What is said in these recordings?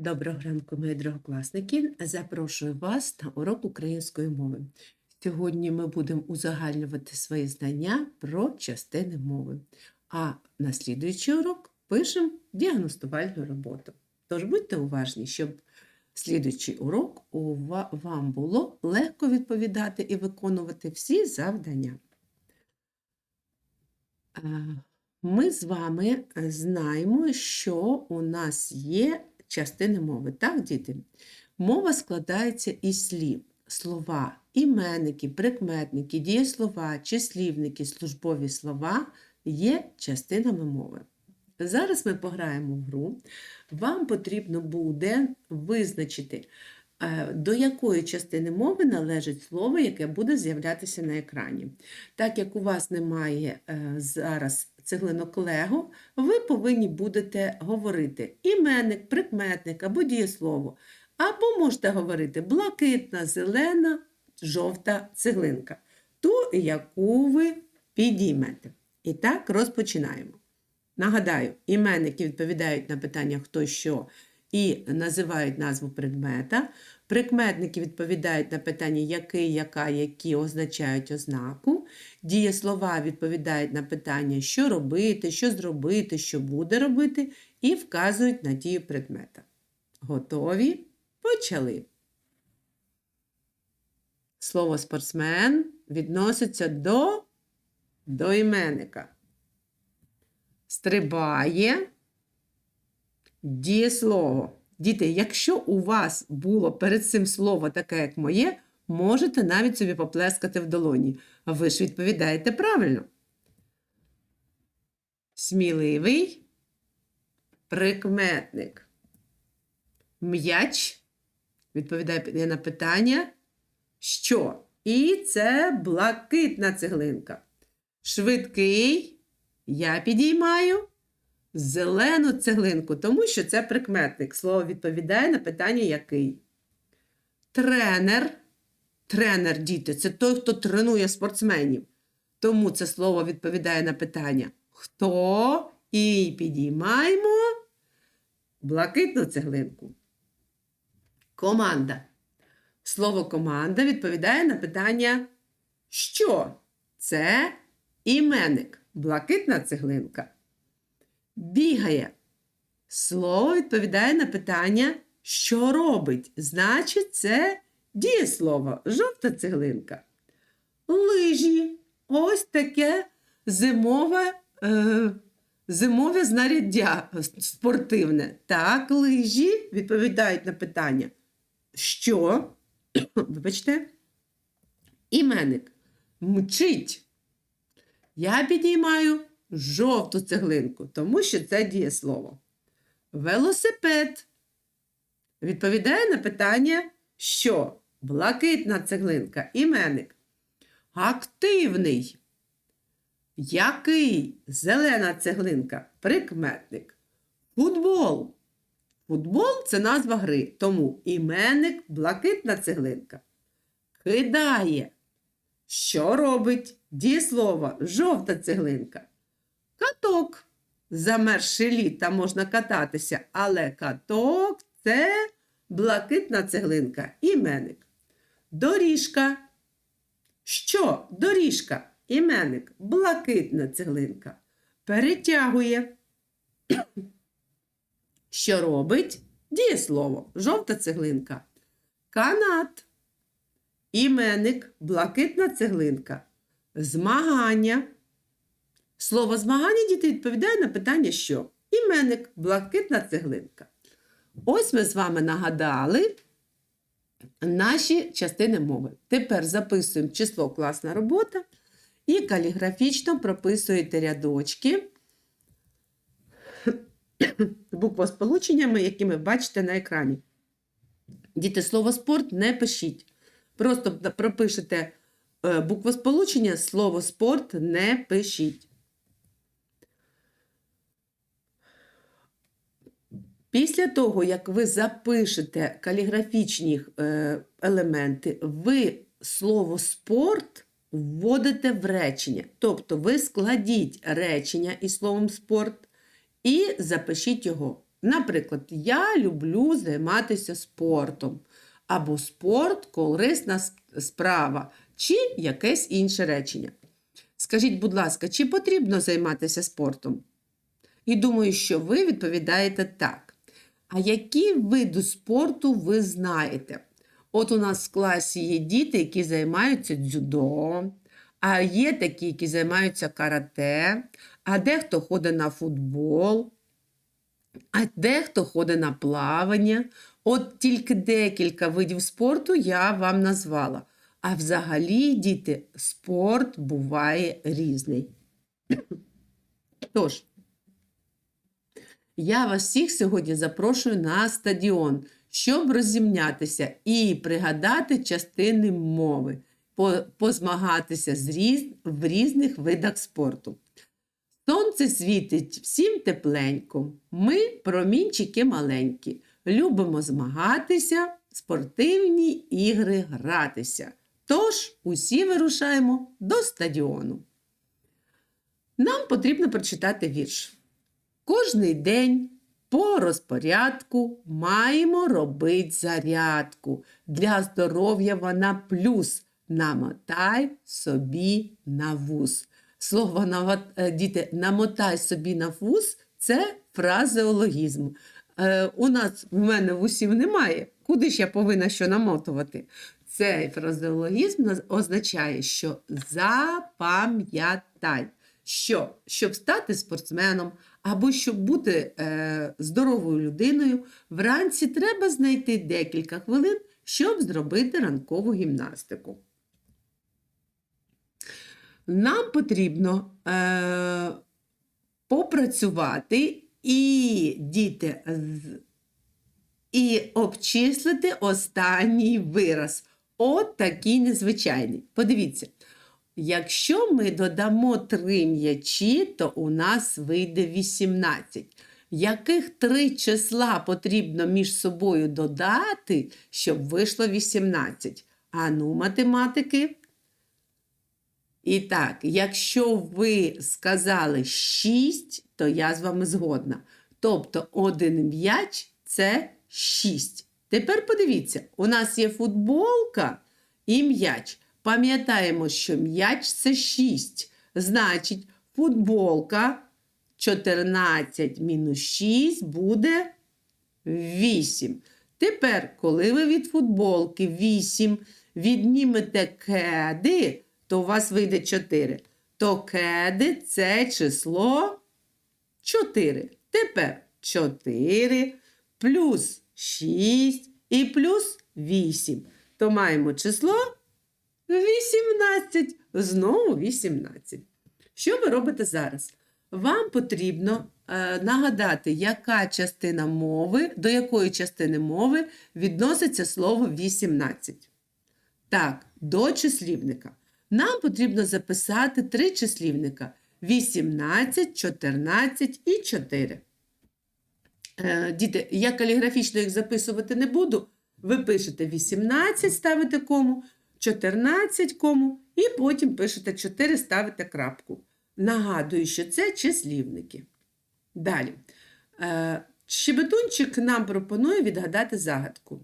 Доброго ранку, мої другокласники. Запрошую вас на урок української мови. Сьогодні ми будемо узагальнювати свої знання про частини мови. А на слідуючий урок пишемо діагностувальну роботу. Тож будьте уважні, щоб слідуючий урок вам було легко відповідати і виконувати всі завдання. Ми з вами е, знаємо, що у нас є частини мови. Так, діти? Мова складається із слів. Слова, іменники, прикметники, дієслова, числівники, службові слова є частинами мови. Зараз ми пограємо в гру. Вам потрібно буде визначити, е, до якої частини мови належить слово, яке буде з'являтися на екрані. Так як у вас немає е, зараз цеглинок Лего, ви повинні будете говорити іменник, прикметник або дієслово. Або можете говорити блакитна, зелена, жовта цеглинка, ту, яку ви підіймете. І так розпочинаємо. Нагадаю, іменники відповідають на питання хто що і називають назву предмета. Прикметники відповідають на питання який, яка, які означають ознаку. Дієслова відповідають на питання, що робити, що зробити, що буде робити, і вказують на дію предмета. Готові? Почали. Слово спортсмен відноситься до, іменника. Стрибає дієслово. Діти, якщо у вас було перед цим слово таке, як моє, можете навіть собі поплескати в долоні. Ви ж відповідаєте правильно. Сміливий прикметник. М'яч відповідає на питання, що? І це блакитна цеглинка. Швидкий я підіймаю зелену цеглинку, тому що це прикметник. Слово відповідає на питання який. Тренер. Тренер, діти, це той, хто тренує спортсменів. Тому це слово відповідає на питання хто і підіймаємо блакитну цеглинку. Команда. Слово команда відповідає на питання що? Це іменник, блакитна цеглинка. Бігає. Слово відповідає на питання, що робить. Значить, це дієслово, жовта цеглинка. Лижі. Ось таке зимове, е, зимове знаряддя спортивне. Так, лижі відповідають на питання. Що? Вибачте, іменник мчить. Я підіймаю жовту цеглинку, тому що це дієслово. Велосипед відповідає на питання, що блакитна цеглинка, іменник. Активний. Який зелена цеглинка, прикметник. Футбол. Футбол це назва гри, тому іменник блакитна цеглинка. Кидає. Що робить? Дієслово жовта цеглинка. Каток. Замерзши літа можна кататися, але каток це блакитна цеглинка, іменник. Доріжка. Що? Доріжка, іменник, блакитна цеглинка. Перетягує. Що робить? Дієслово, жовта цеглинка. Канат. Іменник, блакитна цеглинка. Змагання. Слово змагання діти відповідає на питання що? Іменник, блакитна цеглинка. Ось ми з вами нагадали наші частини мови. Тепер записуємо число класна робота і каліграфічно прописуєте рядочки буквосполученнями, які ви бачите на екрані. Діти, слово спорт не пишіть. Просто пропишете е, буквосполучення, слово спорт не пишіть. Після того, як ви запишете каліграфічні е, елементи, ви слово спорт вводите в речення. Тобто ви складіть речення із словом спорт і запишіть його. Наприклад, я люблю займатися спортом. Або спорт корисна справа, чи якесь інше речення. Скажіть, будь ласка, чи потрібно займатися спортом? І думаю, що ви відповідаєте так. А які види спорту ви знаєте? От у нас в класі є діти, які займаються дзюдо, а є такі, які займаються карате, а дехто ходить на футбол, а дехто ходить на плавання. От тільки декілька видів спорту я вам назвала. А взагалі, діти, спорт буває різний. Тож, я вас всіх сьогодні запрошую на стадіон, щоб розімнятися і пригадати частини мови, позмагатися з різ... в різних видах спорту. Сонце світить всім тепленько. Ми промінчики маленькі. Любимо змагатися, спортивні ігри гратися. Тож усі вирушаємо до стадіону. Нам потрібно прочитати вірш. Кожний день по розпорядку маємо робити зарядку. Для здоров'я вона плюс. Намотай собі на вуз. Слово е, діти, намотай собі на вуз це фразеологізм. Е, у нас в мене вусів немає. Куди ж я повинна що намотувати? Цей фразеологізм означає, що запам'ятай, що щоб стати спортсменом або щоб бути е, здоровою людиною, вранці треба знайти декілька хвилин, щоб зробити ранкову гімнастику. Нам потрібно е, попрацювати і діти і обчислити останній вираз. От такий незвичайний. Подивіться, якщо ми додамо три м'ячі, то у нас вийде 18. Яких три числа потрібно між собою додати, щоб вийшло 18? Ану, математики. І так, якщо ви сказали 6, то я з вами згодна. Тобто один м'яч це 6. Тепер подивіться, у нас є футболка і м'яч. Пам'ятаємо, що м'яч це 6. Значить, футболка 14 мінус 6 буде 8. Тепер, коли ви від футболки 8 віднімете кеди, то у вас вийде 4. То кеди це число 4. Тепер 4 плюс 6 і плюс 8. То маємо число 18. Знову 18. Що ви робите зараз? Вам потрібно е, нагадати, яка частина мови, до якої частини мови відноситься слово 18. Так, до числівника. Нам потрібно записати три числівника: 18, 14 і 4. Е, Діти, я каліграфічно їх записувати не буду. Ви пишете 18, ставите кому, 14 кому, і потім пишете 4, ставите крапку. Нагадую, що це числівники. Далі. Е, Щебетунчик нам пропонує відгадати загадку.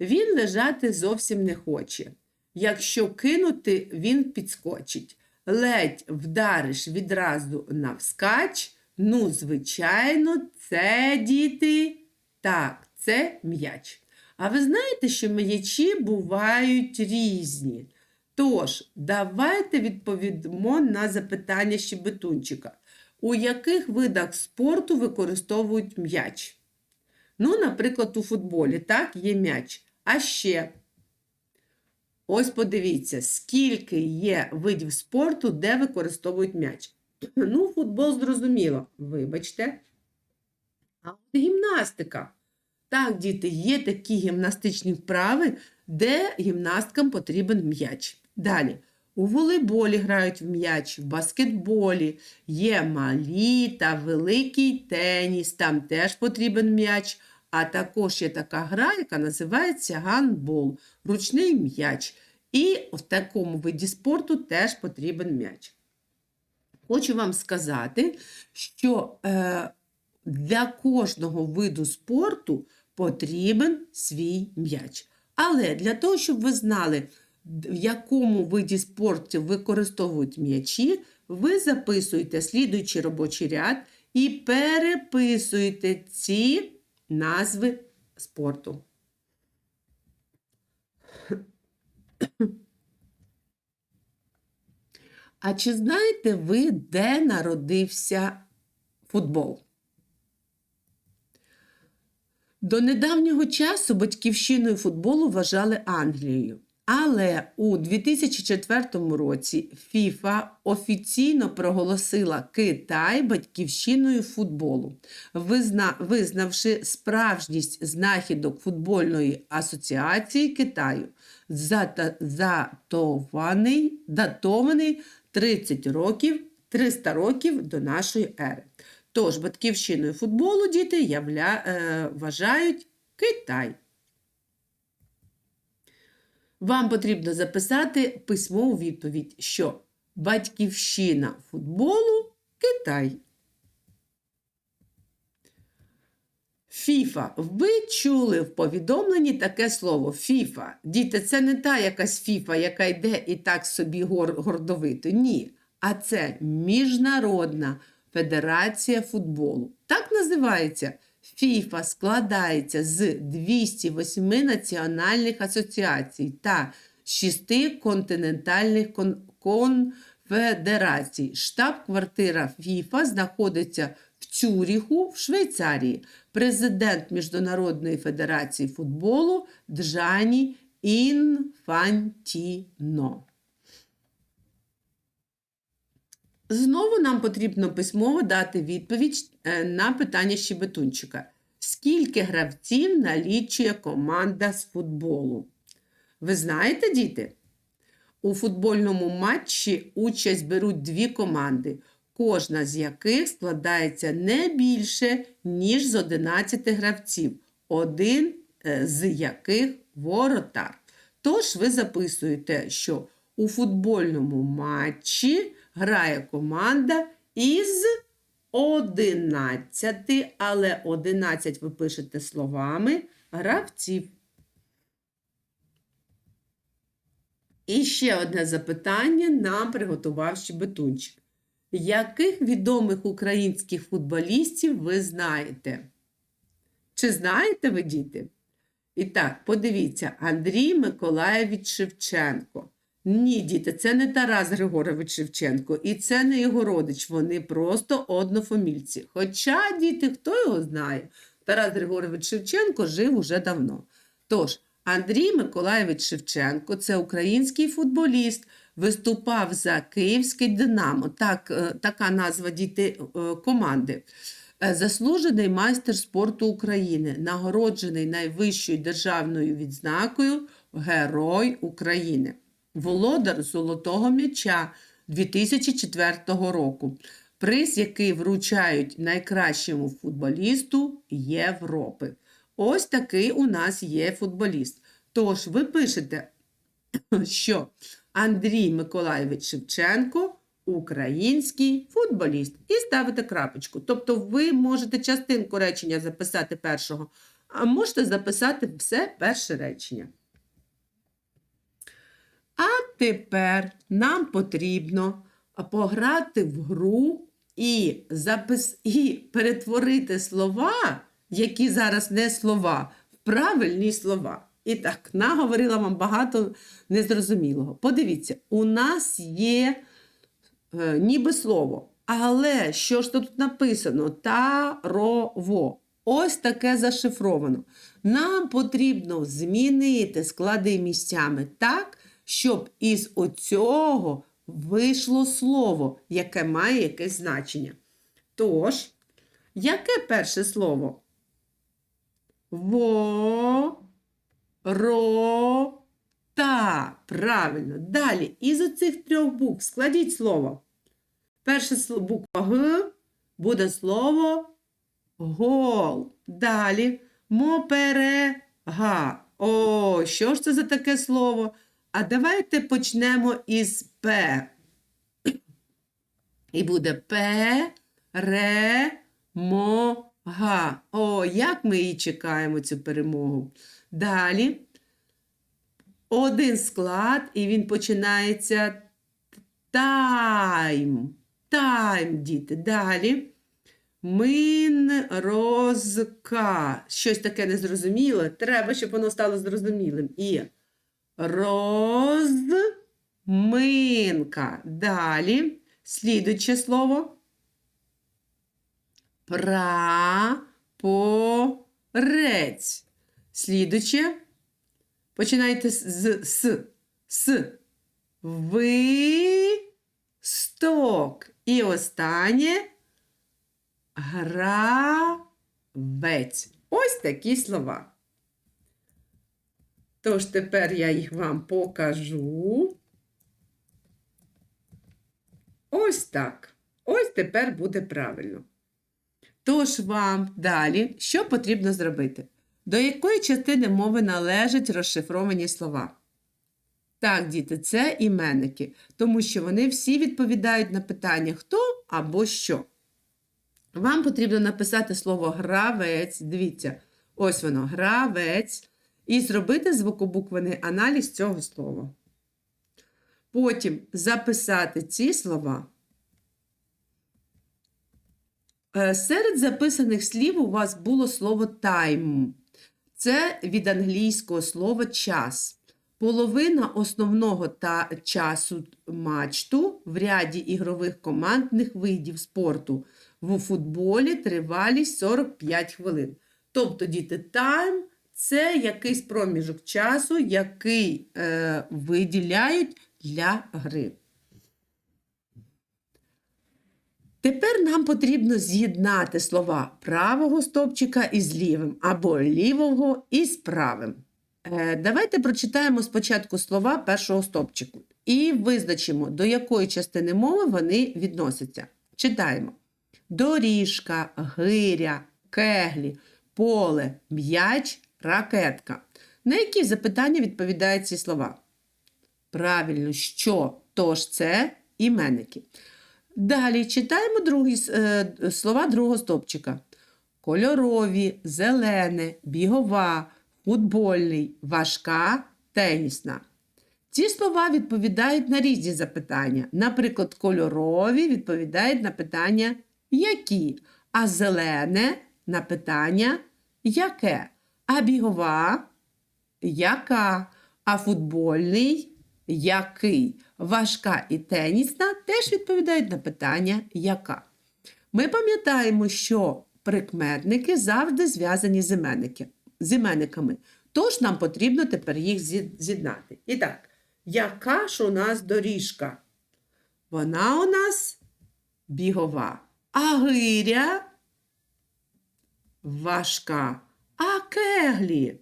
Він лежати зовсім не хоче. Якщо кинути, він підскочить. Ледь вдариш відразу навскач. Ну, звичайно, це діти. Так, це м'яч. А ви знаєте, що м'ячі бувають різні. Тож, давайте відповімо на запитання щебетунчика. У яких видах спорту використовують м'яч? Ну, наприклад, у футболі, так, є м'яч. А ще, ось подивіться, скільки є видів спорту, де використовують м'яч. Ну, футбол зрозуміло, вибачте. А от гімнастика. Так, діти, є такі гімнастичні вправи, де гімнасткам потрібен м'яч. Далі. У волейболі грають в м'яч, в баскетболі є малі та великий теніс, там теж потрібен м'яч. А також є така гра, яка називається гандбол, ручний м'яч. І в такому виді спорту теж потрібен м'яч. Хочу вам сказати, що е, для кожного виду спорту потрібен свій м'яч. Але для того, щоб ви знали, в якому виді спорту використовують м'ячі, ви записуєте слідуючий робочий ряд і переписуєте ці назви спорту. А чи знаєте ви, де народився футбол? До недавнього часу батьківщиною футболу вважали Англію. Але у 2004 році ФІФА офіційно проголосила Китай батьківщиною футболу, визна- визнавши справжність знахідок футбольної асоціації Китаю, датований 30 років, 300 років до нашої ери. Тож батьківщиною футболу діти явля, е, вважають Китай. Вам потрібно записати письмову відповідь, що батьківщина футболу Китай. Фіфа. Ви чули в повідомленні таке слово Фіфа. Діти, це не та якась Фіфа, яка йде і так собі гор- гордовито. Ні. А це Міжнародна Федерація футболу. Так називається. ФІФА складається з 208 національних асоціацій та 6 континентальних кон- конфедерацій. Штаб-квартира ФІФА знаходиться в Цюріху, в Швейцарії. Президент Міжнародної федерації футболу Джані Інфантіно. Знову нам потрібно письмово дати відповідь е, на питання щебетунчика. Скільки гравців налічує команда з футболу? Ви знаєте, діти? У футбольному матчі участь беруть дві команди, кожна з яких складається не більше, ніж з 11 гравців, один е, з яких воротар. Тож ви записуєте, що у футбольному матчі грає команда із 11, але 11 ви пишете словами гравців. І ще одне запитання нам приготував Щебетунчик. Яких відомих українських футболістів ви знаєте? Чи знаєте ви, діти? І так, подивіться, Андрій Миколаєвич Шевченко. Ні, діти, це не Тарас Григорович Шевченко, і це не його родич, вони просто однофамільці. Хоча, діти, хто його знає? Тарас Григорович Шевченко жив уже давно. Тож, Андрій Миколаєвич Шевченко це український футболіст, виступав за Київський Динамо. Так, е, така назва діти е, команди. Е, Заслужений майстер спорту України, нагороджений найвищою державною відзнакою Герой України. Володар Золотого м'яча 2004 року. Приз, який вручають найкращому футболісту Європи. Ось такий у нас є футболіст. Тож ви пишете, що Андрій Миколаєвич Шевченко український футболіст. І ставите крапочку. Тобто ви можете частинку речення записати першого, а можете записати все перше речення. А тепер нам потрібно пограти в гру і, запис... і перетворити слова, які зараз не слова, в правильні слова. І так, наговорила вам багато незрозумілого. Подивіться, у нас є е, ніби слово. Але що ж тут написано? Тарово. Ось таке зашифровано. Нам потрібно змінити склади місцями так, щоб із оцього вийшло слово, яке має якесь значення. Тож, яке перше слово? Во, ро, та. Правильно. Далі, із оцих трьох букв складіть слово. Перша буква Г буде слово гол. Далі моперега. О, що ж це за таке слово? А давайте почнемо із П. І буде П, Ре, Мо, Га. О, як ми її чекаємо, цю перемогу. Далі. Один склад, і він починається тайм. Тайм, діти. Далі. Минрозка. Щось таке незрозуміле. Треба, щоб воно стало зрозумілим. І розминка. Далі. Слідуюче слово. Прапорець. Слідуюче. Починайте з с. С. Висток. І останнє гравець. Ось такі слова. Тож тепер я їх вам покажу. Ось так. Ось тепер буде правильно. Тож вам далі, що потрібно зробити? До якої частини мови належать розшифровані слова? Так, діти, це іменники, тому що вони всі відповідають на питання хто або що. Вам потрібно написати слово гравець. Дивіться, ось воно, гравець. І зробити звукобуквений аналіз цього слова. Потім записати ці слова. Е, Серед записаних слів у вас було слово time. Це від англійського слова час. Половина основного та часу матчу в ряді ігрових командних видів спорту в футболі тривалість 45 хвилин. Тобто, діти, тайм це якийсь проміжок часу, який е, виділяють для гри. Тепер нам потрібно з'єднати слова правого стовпчика із лівим або лівого із правим. Е, Давайте прочитаємо спочатку слова першого стовпчику і визначимо, до якої частини мови вони відносяться. Читаємо: доріжка, гиря, кеглі, поле, м'яч, ракетка. На які запитання відповідають ці слова? Правильно, що? Тож це іменники. Далі читаємо другі е, слова другого стопчика: кольорові, зелене, бігова, футбольний, важка, тенісна. Ці слова відповідають на різні запитання. Наприклад, кольорові відповідають на питання які, а зелене на питання яке, а бігова яка, а футбольний який. Важка і тенісна теж відповідають на питання яка. Ми пам'ятаємо, що прикметники завжди зв'язані з, іменники, з іменниками. Тож нам потрібно тепер їх з'єднати. І так, яка ж у нас доріжка? Вона у нас бігова. А гиря важка. А кеглі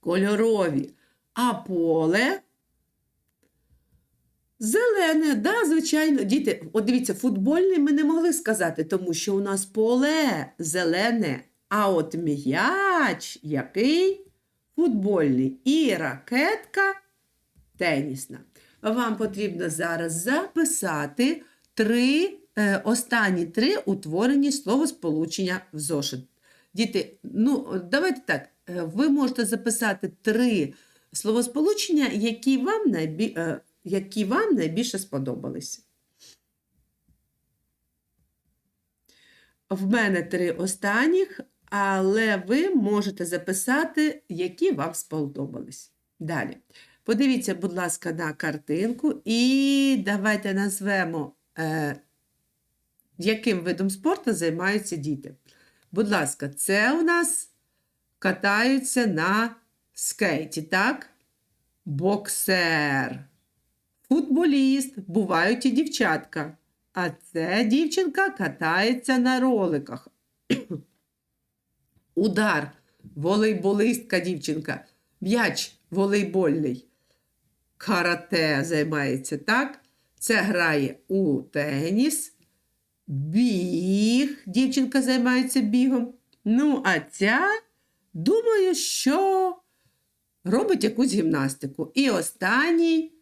кольорові. А поле зелене, да, звичайно. Діти, от дивіться, футбольний ми не могли сказати, тому що у нас поле зелене, а от м'яч який футбольний і ракетка тенісна. Вам потрібно зараз записати три, е, останні три утворені словосполучення в зошит. Діти, ну давайте так. е, Ви можете записати три словосполучення, які вам, найбі... е, які вам найбільше сподобались. В мене три останніх, але ви можете записати, які вам сподобались. Далі. Подивіться, будь ласка, на картинку і давайте назвемо, е, яким видом спорту займаються діти. Будь ласка, це у нас катаються на скейті, так? Боксер, футболіст, бувають і дівчатка. А це дівчинка катається на роликах. Удар, волейболистка дівчинка, м'яч волейбольний. Карате займається, так? Це грає у теніс. Біг. Дівчинка займається бігом. Ну, а ця, думаю, що робить якусь гімнастику. І останній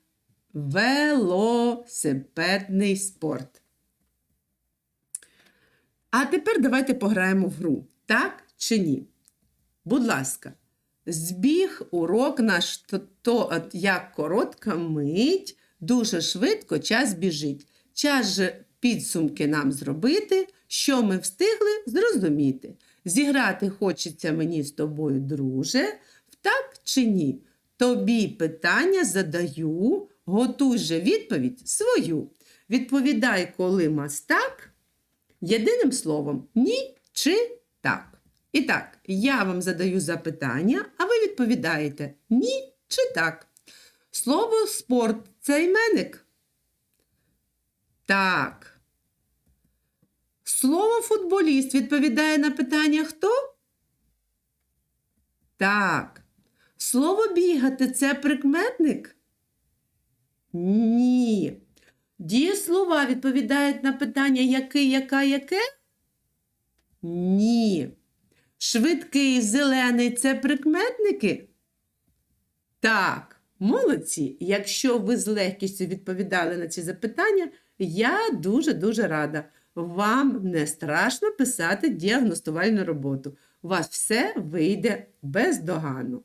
велосипедний спорт. А тепер давайте пограємо в гру. Так чи ні? Будь ласка, збіг урок наш то, то як коротка мить, дуже швидко час біжить. Час же підсумки нам зробити, що ми встигли зрозуміти. Зіграти хочеться мені з тобою, друже, так чи ні? Тобі питання задаю, готуй же відповідь свою. Відповідай, коли мастак, єдиним словом ні чи так. І так, я вам задаю запитання, а ви відповідаєте ні чи так. Слово спорт це іменник? Так. Слово футболіст відповідає на питання хто? Так. Слово бігати це прикметник? Ні. Дієслова відповідають на питання який, яка, яке? Ні. Швидкий, зелений це прикметники? Так, молодці. Якщо ви з легкістю відповідали на ці запитання, я дуже-дуже рада. Вам не страшно писати діагностувальну роботу. У вас все вийде бездоганно.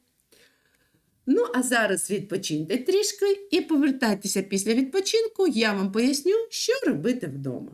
Ну, а зараз відпочиньте трішки і повертайтеся після відпочинку, я вам поясню, що робити вдома.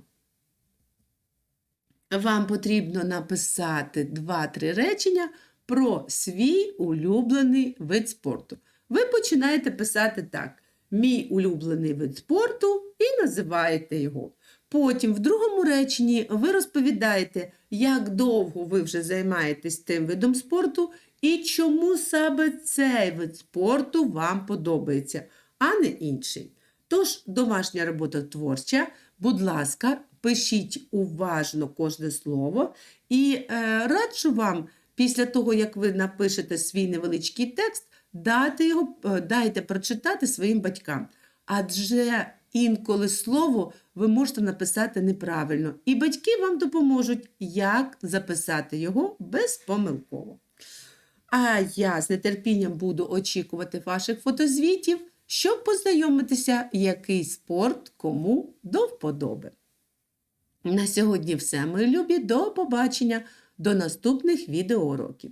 Вам потрібно написати 2-3 речення про свій улюблений вид спорту. Ви починаєте писати так: мій улюблений вид спорту і називаєте його. Потім, в другому реченні, ви розповідаєте, як довго ви вже займаєтесь тим видом спорту і чому саме цей вид спорту вам подобається, а не інший. Тож, домашня робота творча, будь ласка, пишіть уважно кожне слово і е, раджу вам, після того, як ви напишете свій невеличкий текст, дати його, е, дайте прочитати своїм батькам. Адже інколи слово ви можете написати неправильно, і батьки вам допоможуть, як записати його безпомилково. А я з нетерпінням буду очікувати ваших фотозвітів, щоб познайомитися, який спорт кому до вподоби. На сьогодні все, мої любі. До побачення, до наступних відеоуроків.